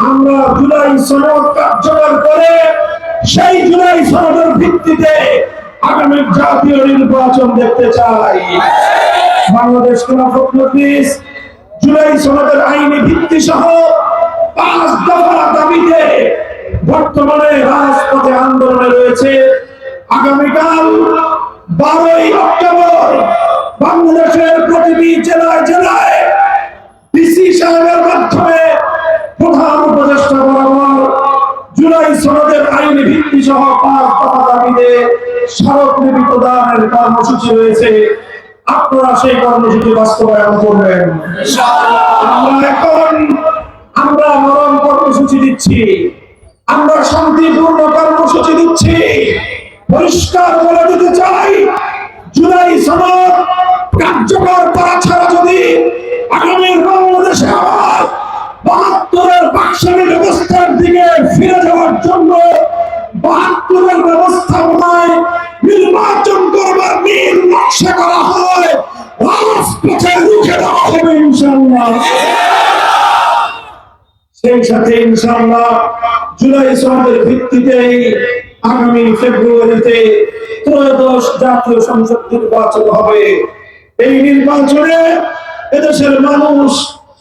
আমরা জুলাই সনদ কার্যকর করে সেই জুলাই সনদের ভিত্তিতে আগামী জাতীয় নির্বাচন দেখতে চাই। বাংলাদেশ খেলাফত মজলিস জুলাই সনদের আইনি ভিত্তি সহ পাঁচ দফা দাবিতে বর্তমানে রাজপথে আন্দোলনে রয়েছে আগামীকাল বারোই অক্টোবর বাংলাদেশের প্রতিটি জেলায় জেলায় ডিসি সাহেবের মাধ্যমে প্রধান জুলাই সনদের আইনি ভিত্তি সহ পাঁচ দফা দাবিতে প্রদানের কর্মসূচি রয়েছে। আপনারা সেই কর্মসূচি বাস্তবায়ন করবেন। এখন আমরা নরম কর্মসূচি দিচ্ছি। আমরা শান্তিপূর্ণ কর্মসূচি দিচ্ছি। পরিষ্কার বলে দিতে চাই, জুলাই সনদ কার্যকর করা ছাড়া যদি আগামী বাংলাদেশে বাহাত্তরের বাকশালী ব্যবস্থার দিকে ফিরে যাওয়ার জন্য বাহাত্তরের ব্যবস্থাপনায় নির্বাচন করবার নীল নকশা করা হয়। ইনশাল্লাহ সেই সাথে ইনশাআল্লাহ জুলাই সনদের ভিত্তিতেই আগামী ফেব্রুয়ারিতে ত্রয়োদশ জাতীয় সংসদ নির্বাচন হবে। এই নির্বাচনে এদেশের মানুষ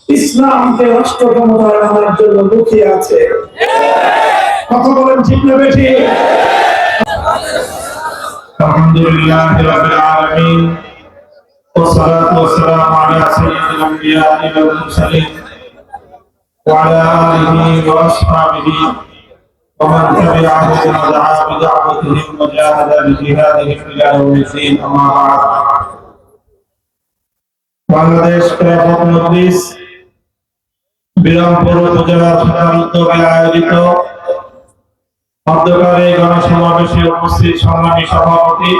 ইসলামকে রাষ্ট্র ক্ষমতায় আনার জন্য মুখিয়ে আছে কথা বলেন ঠিক না বেঠি আলহামদুলিল্লাহ রাব্বিল আলামিন والصلاة والسلام على سيد الأنبياء والمرسلين وعلى آله وأصحابه ومن تبعهم ودعا بدعوتهم وجاهد بجهادهم إلى يوم الدين أما بعد বাংলাদেশ ক্রিয়াপথ মজলিস বিরামপুর উপজেলার সদর আয়োজিত মধ্যকালে গণসমাবেশে উপস্থিত সংগ্রামী সভাপতি,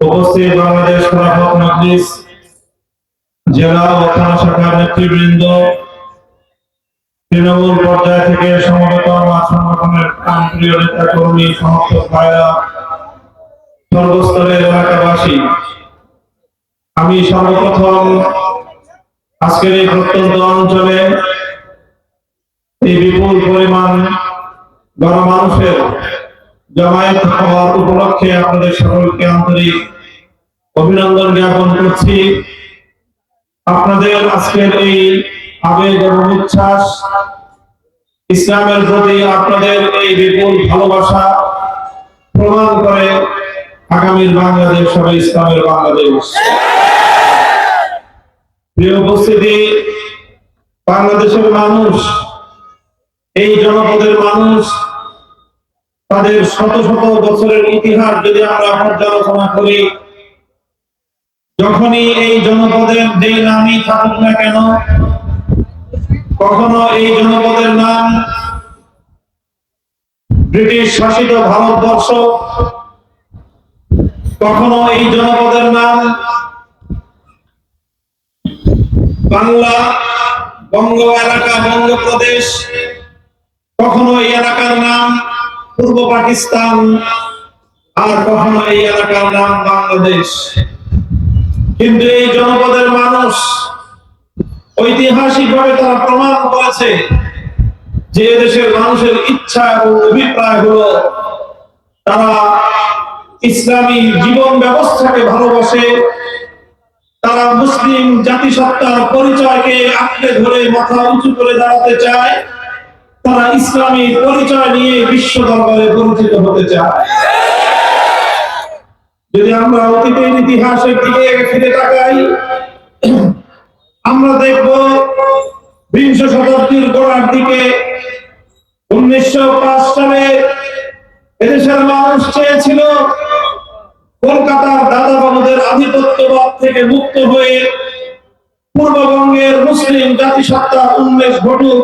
উপস্থিত বাংলাদেশ খেলাফত মজলিস, জেলা ও থানা শাখার নেতৃবৃন্দ, তৃণমূল পর্যায় থেকে সমবেত আমার সংগঠনের প্রাণপ্রিয় নেতা কর্মী সমর্থক ভাইরা সর্বস্তরের এলাকাবাসী। আমি সর্বপ্রথম আজকের এই প্রত্যন্ত অঞ্চলে এই বিপুল পরিমাণ গণমানুষের জমায়েত হওয়ার উপলক্ষে আপনাদের সকলকে আন্তরিক অভিনন্দন জ্ঞাপন করছি। আপনাদের আজকের এই আবেগ এবং উচ্ছ্বাস, ইসলামের প্রতি আপনাদের এই বিপুল ভালোবাসা প্রমাণ করে আগামীর বাংলাদেশ হবে ইসলামের বাংলাদেশ। উপস্থিতি, বাংলাদেশের মানুষ, এই জনপদের মানুষ, তাদের শত শত বছরের ইতিহাস যদি আমরা পর্যালোচনা করি, যখনই এই জনপদের যেই নামই থাকুক না কেন, কখনো এই জনপদের নাম ব্রিটিশ শাসিত ভারতবর্ষ, কখনো এই জনপদের নাম বাংলা বঙ্গ এলাকা বঙ্গপ্রদেশ কখনো এই এলাকার নাম পূর্ব পাকিস্তান আর কখনো এই এলাকার নাম বাংলাদেশ। কিন্তু এই জনপদের মানুষ ঐতিহাসিকভাবে তারা প্রমাণ করেছে যে দেশের মানুষের ইচ্ছা এবং অভিপ্রায় হলো তারা ইসলামী জীবন ব্যবস্থাকে ভালোবাসে তারা মুসলিম জাতিসত্তার পরিচয়কে আঁকড়ে ধরে মাথা উঁচু করে দাঁড়াতে চায়, তারা ইসলামী পরিচয় নিয়ে বিশ্ব দরবারে পরিচিত হতে চায়। যদি আমরা অতীতের ইতিহাসের দিকে ফিরে তাকাই, আমরা দেখব বিংশ শতাব্দীর গোড়ার দিকে উনিশশো পাঁচ সালে এদেশের মানুষ চেয়েছিল কলকাতার দাদা আধিপত্যবাদ থেকে মুক্ত হয়ে পূর্ববঙ্গের মুসলিম জাতিসত্তা উন্মেষ ঘটুক।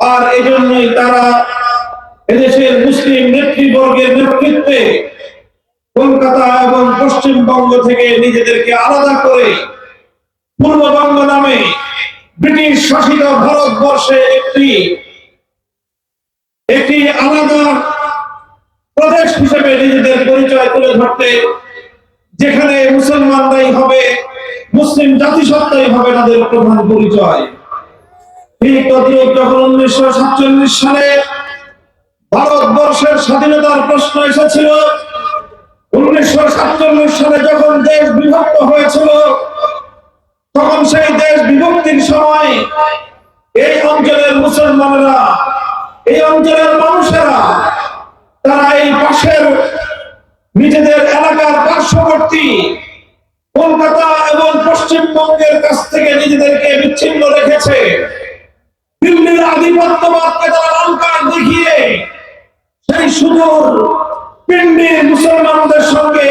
আর এজন্যই তারা এদেশের মুসলিম নেতৃবর্গের নেতৃত্বে কলকাতা এবং পশ্চিমবঙ্গ থেকে নিজেদেরকে আলাদা করে পূর্ববঙ্গ নামে ব্রিটিশ শাসিত ভারতবর্ষে একটি একটি আলাদা প্রদেশ হিসেবে নিজেদের পরিচয় তুলে ধরতে যেখানে মুসলমানরাই হবে, মুসলিম জাতিসত্তাই হবে তাদের প্রধান পরিচয়। ঠিক যখন উনিশশো সাতচল্লিশ সালে ভারতবর্ষের স্বাধীনতার প্রশ্ন এসেছিল, উনিশশো সাতচল্লিশ সালে যখন দেশ বিভক্ত হয়েছিল, তখন সেই দেশ বিভক্তির সময় এই অঞ্চলের মুসলমানেরা, এই অঞ্চলের মানুষেরা, তারা এই পাশের নিজেদের এলাকার পার্শ্ববর্তী কলকাতা এবং পশ্চিমবঙ্গের কাছ থেকে নিজেদেরকে বিচ্ছিন্ন রেখেছে। দিল্লির আধিপত্যবাদকে তারা অলঙ্কার দেখিয়ে সেই সুদূর পিন্ডি মুসলমানদের সঙ্গে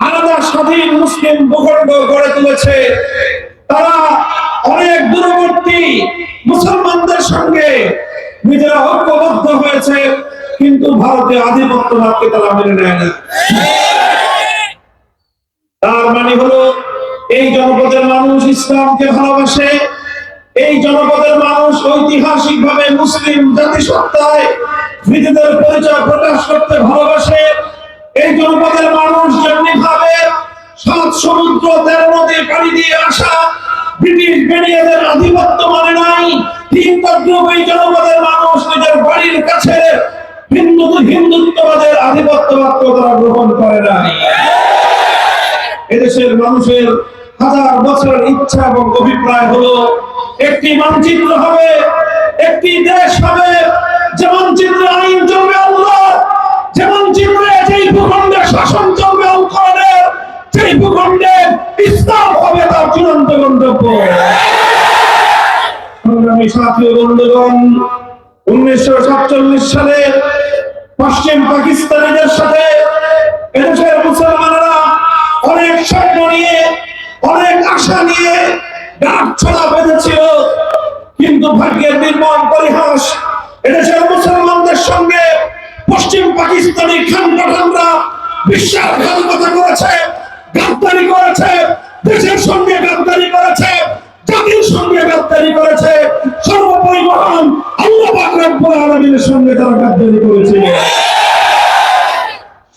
আলাদা স্বাধীন মুসলিম ভূখণ্ড গড়ে তুলেছে। তারা অনেক দূরবর্তী মুসলমানদের সঙ্গে নিজেরা ঐক্যবদ্ধ হয়েছে। কিন্তু ভারতীয় আধিপত্যবাদকে তারা মেনে নেয় না। তার মানে হলো, এই জনপদের মানুষ ইসলামকে ভালোবাসে, এই জনপদের মানুষ ঐতিহাসিক ভাবে মুসলিম জাতিসত্তায় প্রকাশ করতে ভালোবাসে, এই মানুষ সাত সমুদ্র নদী দিয়ে আসা ব্রিটিশ আধিপত্য মানে নাই ঠিক জনপদের মানুষ নিজের বাড়ির কাছে হিন্দু হিন্দুত্ববাদের আধিপত্যবাদ তারা গ্রহণ করে নাই এদেশের মানুষের হাজার বছরের ইচ্ছা এবং অভিপ্রায় হলো, একটি মানচিত্র হবে, একটি দেশ হবে, যে মানচিত্রে আইন চলবে আল্লাহ, যে মানচিত্রে যেই ভূখণ্ডে শাসন চলবে অঙ্কনের সেই ভূখণ্ডে ইসলাম হবে তার চূড়ান্ত গন্তব্য। সংগ্রামী সাথী বন্ধুগণ, উনিশশো সাতচল্লিশ সালে পশ্চিম পাকিস্তানিদের ছড়া বেঁধেছিল, কিন্তু ভাগ্যের নির্মম পরিহাস এদেশের মুসলমানদের সঙ্গে পশ্চিম পাকিস্তানি খান পাঠানরা বিশ্বাসঘাতকতা করেছে, গাদ্দারি করেছে, দেশের সঙ্গে গাদ্দারি করেছে, জাতির সঙ্গে গাদ্দারি করেছে সর্বোপরি মহান আল্লাহ পাক রব্বুল আলামিনের সঙ্গে তারা গাদ্দারি করেছে।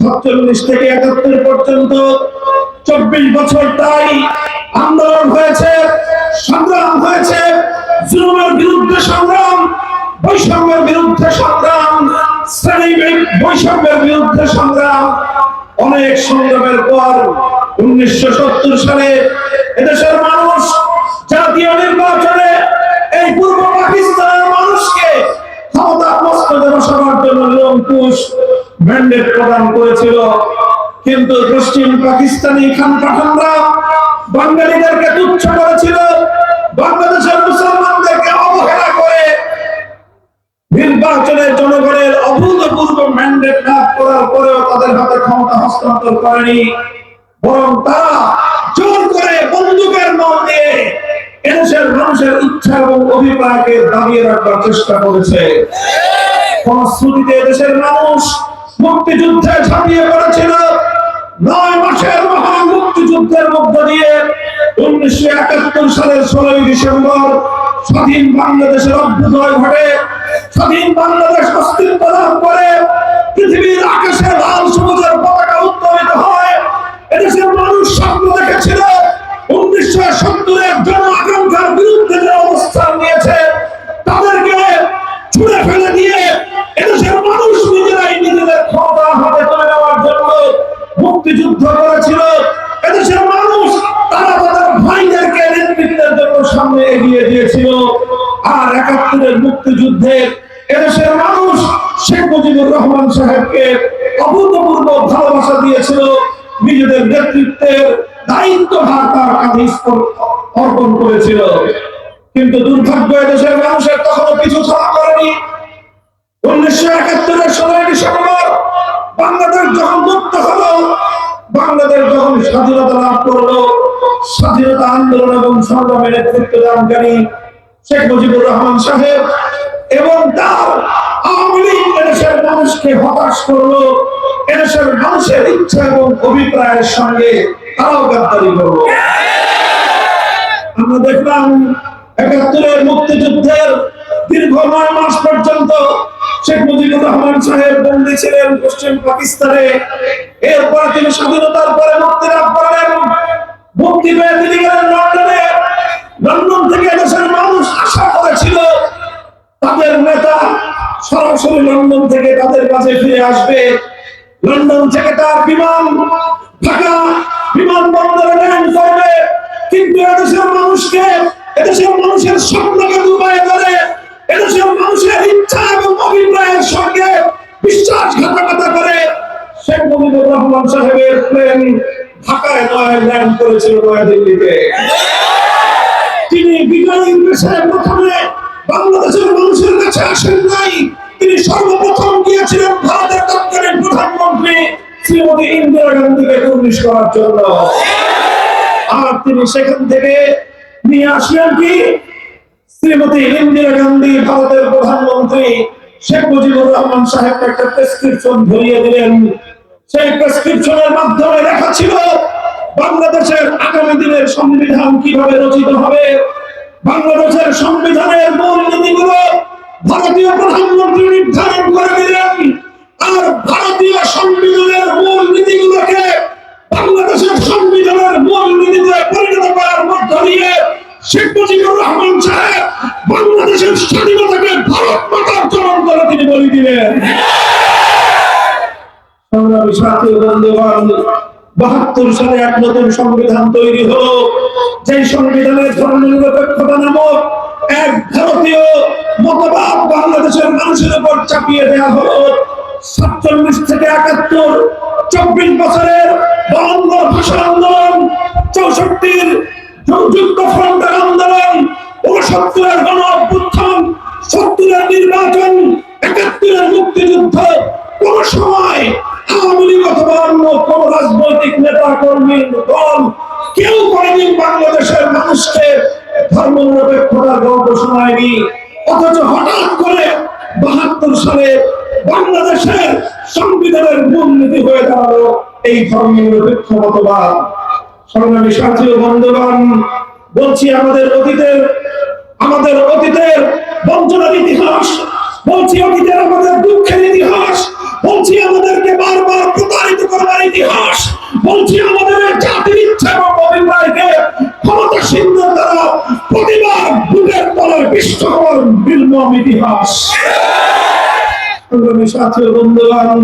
সাতচল্লিশ থেকে একাত্তর পর্যন্ত চব্বিশ বছর তাই আন্দোলন হয়েছে, সংগ্রাম হয়েছে, জুলুমের বিরুদ্ধে সংগ্রাম, বৈষম্যের বিরুদ্ধে সংগ্রাম শ্রেণি বৈষম্যের বিরুদ্ধে সংগ্রাম। অনেক সংগ্রামের পর উনিশশো সত্তর সালে এদেশের মানুষ জাতীয় নির্বাচনে জন্য ম্যান্ডেট প্রদান করেছিল। কিন্তু পশ্চিম পাকিস্তানি খান পাঠানরা বাঙালিদেরকে তুচ্ছ করেছিল। বাংলাদেশের মুসলমানদেরকে অবহেলা করে নির্বাচনের জনগণের অভূতপূর্ব ম্যান্ডেট লাভ করার পরেও তাদের হাতে ক্ষমতা হস্তান্তর করেনি। বরং তারা জোর করে বন্দুকের এদেশের মানুষের ইচ্ছা এবং অভিপ্রায়কে দাবিয়ে রাখবার চেষ্টা করেছে। ফলশ্রুতিতে দেশের মানুষ মুক্তিযুদ্ধে ঝাঁপিয়ে পড়েছিল। নয় মাসের মহান মুক্তিযুদ্ধের মধ্য দিয়ে উনিশশো একাত্তর সালের ষোলোই ডিসেম্বর স্বাধীন বাংলাদেশের অভ্যুদয় ঘটে। স্বাধীন বাংলাদেশ অস্তিত্ব লাভ করে পৃথিবীর আকাশে লাল সবুজের পতাকা উত্তোলিত হয়। এদেশের মানুষ স্বপ্ন দেখেছিল উনিশশো সত্তরের জন যখন মুক্ত হলো, বাংলাদেশ যখন স্বাধীনতা লাভ করল, স্বাধীনতা আন্দোলন এবং নেতৃত্ব দানকারী শেখ মুজিবুর রহমান সাহেব এবং তার অভিপ্রায়ের সঙ্গে আমরা একাত্তরের মুক্তিযুদ্ধের দীর্ঘ নয় মাস পর্যন্ত শেখ মুজিবুর রহমান সাহেব বন্দী ছিলেন পশ্চিম পাকিস্তানে। এরপর তিনি স্বাধীনতার পরে মুক্তি লাভ করলেন। মুক্তি পেয়ে তিনি গেলেন লন্ডনে। লন্ডন থেকে দেশের মানুষ আশা করেছিল তাদের নেতা সরাসরি লন্ডন থেকে তাদের কাছে ফিরে আসবে। লন্ডন থেকে তার বিমান ঢাকা বিমানবন্দরে ল্যান্ড করবে। কিন্তু এদেশের মানুষকে, এদেশের মানুষের স্বপ্নকে ডুবাই করে এদেশের মানুষের ইচ্ছা এবং অভিপ্রায়ের সঙ্গে বিশ্বাসঘাতকতা করে শেখ মুজিবুর রহমান সাহেবের প্লেন ঢাকায় নয়, ল্যান্ড করেছিল নয়াদিল্লিতে তিনি বিজয়ী দেশে প্রথমে বাংলাদেশের মানুষের কাছে আসেন নাই, তিনি সর্বপ্রথম গিয়েছিলেন ভারতের তৎকালীন প্রধানমন্ত্রী শ্রীমতী ইন্দিরা গান্ধীকে কুর্নিশ করার জন্য। আর তিনি সেখান থেকে নিয়ে আসলেন কি? শ্রীমতী ইন্দিরা গান্ধী, ভারতের প্রধানমন্ত্রী শেখ মুজিবুর রহমান সাহেবকে একটা প্রেসক্রিপশন ধরিয়ে দিলেন। সেই প্রেসক্রিপশনের মাধ্যমে লেখা ছিল, বাংলাদেশের আগামী দিনের সংবিধান কীভাবে রচিত হবে? বাংলাদেশের সংবিধানের মূল নীতিগুলো ভারতীয় প্রধানমন্ত্রী নির্ধারণ করে দিলেন, আর ভারতীয় সংবিধানের মূল নীতিগুলোকে বাংলাদেশের সংবিধানের মূল নীতিতে পরিণত করার মধ্য দিয়ে শেখ মুজিবুর রহমান সাহেব বাংলাদেশের স্বাধীনতাকে ভারত মাতার চরণ করে তিনি বলে দিলেন। সংগ্রামী সাথী বন্ধুগণ, বাহাত্তর সালে এক নতুন সংবিধান তৈরি হলো। যে সংবিধানের ধর্মনিরপেক্ষতা নামক এক ভারতীয় মতবাদ বাংলাদেশের মানুষের উপর চাপিয়ে দেওয়া হলো। সাতচল্লিশ থেকে একাত্তর, চব্বিশ বছরের বাংলা ভাষা আন্দোলন, চৌষট্টির যুক্ত ফ্রন্টের আন্দোলন উনসত্তরের গণ সময় আওয়ামী অথচ হঠাৎ করে বাহাত্তর সালে বাংলাদেশের সংবিধানের মূলনীতি হয়ে দাঁড়াল এই ধর্ম নিরপেক্ষ মতবাদ। সংগ্রামী সাথী বলছি আমাদের অতীতের আমাদের অতীতের বঞ্চনার ইতিহাস, বলছি অতীতের আমাদের দুঃখের ইতিহাস, বলছি আমাদেরকে বারবার প্রতারিত করবার ইতিহাস, বলছি আমাদের জাতির ইচ্ছা এবং অভিপ্রায়কে ক্ষমতাসীনদের দ্বারা প্রতিবার বুকের তলে বিষ্ট হওয়ার নির্মম ইতিহাস। সংগ্রামী সাথী বন্ধুগণ,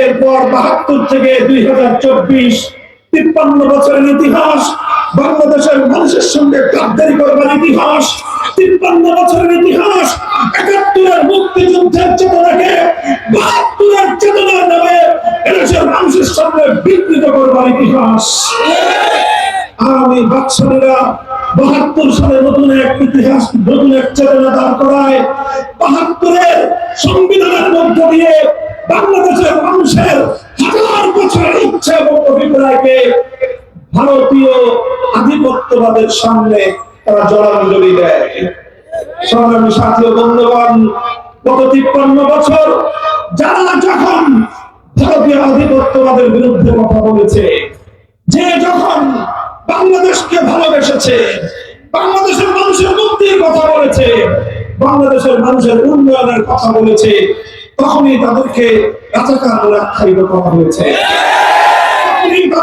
এরপর বাহাত্তর থেকে দুই হাজার চব্বিশ তিপ্পান্ন বছরের ইতিহাস, বাংলাদেশের মানুষের সঙ্গে গাদ্দারি করবার ইতিহাস, তিপ্পান্ন বছরের ইতিহাস, একাত্তরের মুক্তিযুদ্ধের চেতনাকে বাহাত্তরের চেতনার নামে এদেশের মানুষের সঙ্গে বিকৃত করবার ইতিহাস। আগামী বাকশালীরা বাহাত্তর সালে নতুন এক ইতিহাস, নতুন এক চেতনা দাঁড় করায় বাহাত্তরের সংবিধানের মধ্য দিয়ে বাংলাদেশের মানুষের অভিপ্রায়কে ভারতীয় আধিপত্যবাদের সামনে তারা জলাঞ্জলি দেয়। সংগ্রামী বন্ধুগণ, গত তিপ্পান্ন বছর যারা যখন ভারতীয় আধিপত্যবাদের বিরুদ্ধে কথা বলেছে, যে যখন বাংলাদেশকে ভালোবেসেছে, বাংলাদেশের মানুষের মুক্তির কথা বলেছে, বাংলাদেশের মানুষের উন্নয়নের কথা বলেছে, তখনই তাদেরকে রাজাকার আখ্যায়িত করা হয়েছে।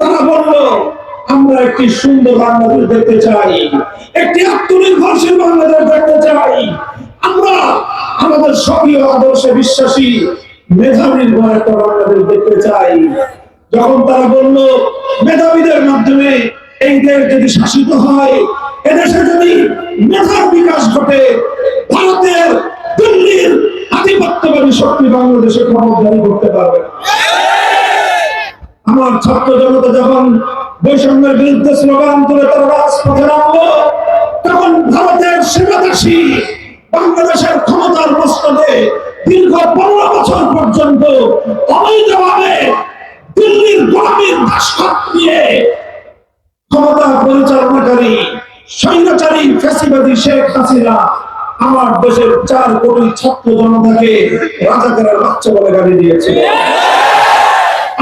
তারা বলল, আমরা একটি সুন্দর বাংলাদেশ দেখতে চাই। একটি আত্মনির্ভরশীল বাংলাদেশ দেখতে চাই। আমরা আমাদের সক্রিয় আদর্শে বিশ্বাসী মেধা নির্ভর একটা বাংলাদেশ দেখতে চাই। যখন তারা বলল, মেধাবীদের মাধ্যমে এই দেশ যদি শাসিত হয়, এদেশে যদি মেধার বিকাশ ঘটে, ভারতের দিল্লির আধিপত্যবাদী শক্তি বাংলাদেশে ক্ষমতাধারী করতে পারবে। না আমার ছাত্র জনতা যখন বৈষম্যের বিরুদ্ধে স্লোগান তুলে তারা রাজপথে নামলো, তখন ভারতের সেবাদাসী বাংলাদেশের ক্ষমতার মস্তদে দীর্ঘ পনেরো বছর পর্যন্ত অবৈধভাবে দিল্লির গোলামীর দাসখত নিয়ে ক্ষমতা পরিচালনাকারী, স্বৈরাচারী ফ্যাসিবাদী শেখ হাসিনা আমার দেশের চার কোটি ছাত্র জনতাকে রাজাকারের বাচ্চা বলে গাড়ি দিয়েছিল।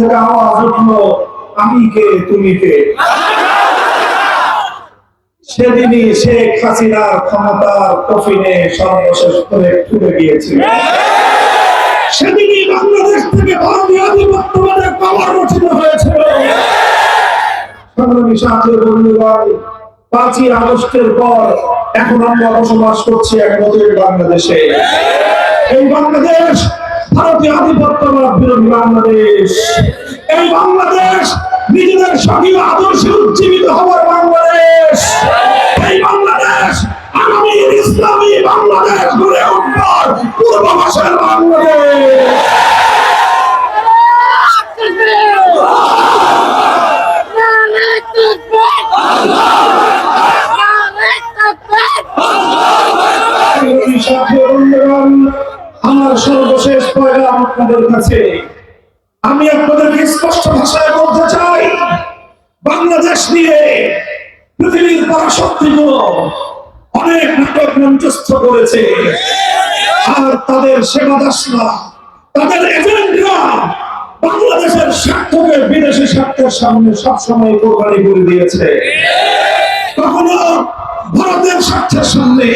থেকে আওয়াজ উঠল, আমি কে? তুমি কে? সেদিনই শেখ হাসিনার ক্ষমতার কফিনে সর্বশেষ করে তুলে গিয়েছিল। সেদিনই বাংলাদেশ থেকে ভারতীয় আধিপত্যবাদের পাওয়ার রচিত হয়েছিল। সংগ্রামী সাথী বন্ধুগণ, পাঁচই আগস্টের পর এখন আমরা বসবাস করছি এক নতুন বাংলাদেশে। এই বাংলাদেশ ভারতীয় আধিপত্যবাদ বিরোধী বাংলাদেশ। এই বাংলাদেশ নিজেদের স্বকীয় আদর্শে উজ্জীবিত হওয়ার বাংলাদেশ। এই বাংলাদেশ আগামী ইসলামী বাংলাদেশ গড়ে উঠবার পূর্বাভাসের বাংলাদেশ। বন্ধুগণ, আমার সর্বশেষ পয়গাম আপনাদের কাছে। আমি আপনাদেরকে স্পষ্ট ভাষায় বলতে চাই, বাংলাদেশ নিয়ে পৃথিবীর পরাশক্তিগুলো অনেক নাটক মঞ্চস্থ করেছে। আর তাদের সেবা দাসরা তাদের এজেন্টরা বাংলাদেশের স্বার্থকে বিদেশি স্বার্থের সামনে সবসময় কোরবানি করে দিয়েছে। কখনো ভারতের স্বার্থের সামনে,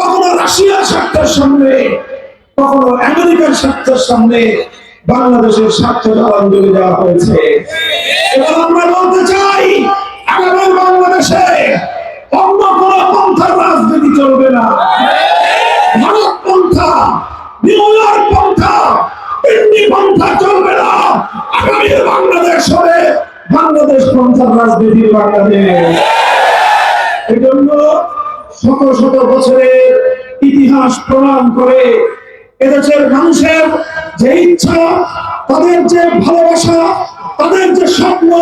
কখনো রাশিয়ার স্বার্থের সামনে কখনো আমেরিকার স্বার্থের সামনে বাংলাদেশের স্বার্থ জলাঞ্জলি দেওয়া হয়েছে। এবার আমরা বলতে চাই আগামী বাংলাদেশে অন্য কোন পন্থার রাজনীতি চলবে না। ভারত পন্থা, নিউ ইয়র্ক পন্থা, দিল্লি পন্থা চলবে না। আগামী বাংলাদেশ হবে বাংলাদেশ পন্থার রাজনীতির বাংলাদেশ। এজন্য শত শত বছরের ইতিহাস প্রমাণ করে এদেশের মানুষের যে ইচ্ছা, তাদের যে ভালোবাসা, তাদের যে স্বপ্ন,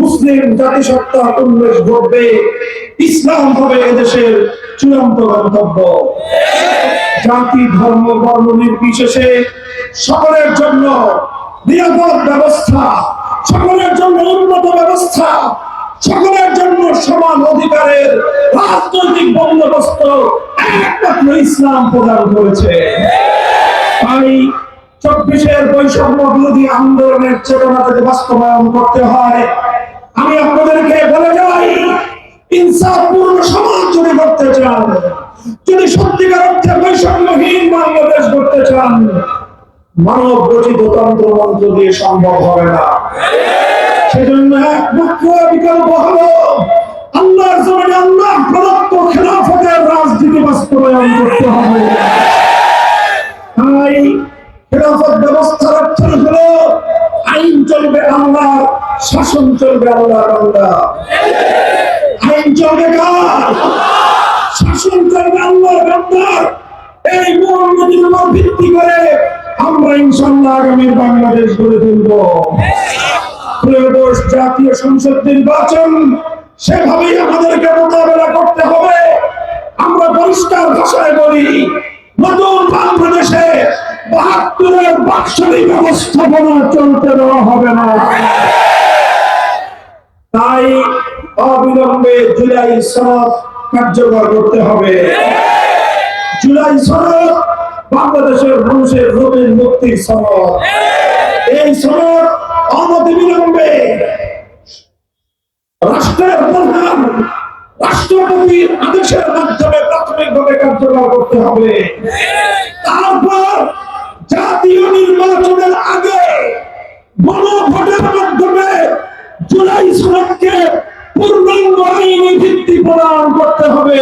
মুসলিম জাতিসত্তা ইসলাম হবে এদেশের চূড়ান্ত গন্তব্য। জাতি, ধর্ম, বর্ণ নির্বিশেষে সকলের জন্য নিরাপদ ব্যবস্থা, সকলের জন্য উন্নত ব্যবস্থা, সকলের জন্য সমান অধিকারের রাজনৈতিক বন্দোবস্ত একমাত্র ইসলাম প্রদান করেছে। তাই চব্বিশের বৈষম্য বিরোধী আন্দোলনের চেতনা যদি বাস্তবায়ন করতে হয়। আমি আপনাদেরকে বলে যাই, ইনসাফপূর্ণ সমাজ যদি করতে চান, যদি সত্যিকার অর্থে বৈষম্যহীন বাংলাদেশ করতে চান মানব রচিত তন্ত্র মন্ত্র দিয়ে সম্ভব হবে না। সেজন্য একমাত্র বিকল্প হলো আল্লাহর জমিনে আল্লাহ প্রদত্ত খেলাফতের রাজনীতি বাস্তবায়ন করতে হবে। তাই খেলাফত ব্যবস্থার অর্থ হলো, আইন চলবে আল্লাহ শাসন চলবে আল্লাহ আল্লাহ আইন চলবে কার? শাসন চলবে আল্লাহর বান্দার এই মোহাম্মদের উপর ভিত্তি করে আমরা ইনশাল্লাহ আগামী বাংলাদেশ গড়ে তুলব। জাতীয় সংসদ নির্বাচন সেভাবেই আমাদেরকে মোকাবেলা করতে হবে। আমরা পরিষ্কার ভাষায় বলি, নতুন বাংলাদেশে বাহাত্তরের বাৎসরিক ব্যবস্থাপনা চলতে দেওয়া হবে না। তাই অবিলম্বে জুলাই সনদ কার্যকর করতে হবে। জুলাই সনদ বাংলাদেশের মানুষের রোগের মুক্তির সনদ। এই সনদ অনতিবিলম্বে রাষ্ট্রের প্রধান, রাষ্ট্রপতির আদেশের মাধ্যমে প্রাথমিকভাবে কার্যকর করতে হবে। তারপর জাতীয় নির্বাচনের আগে গণভোটের মাধ্যমে জুলাই সনদকে পূর্ণাঙ্গ আইনি ভিত্তি প্রদান করতে হবে।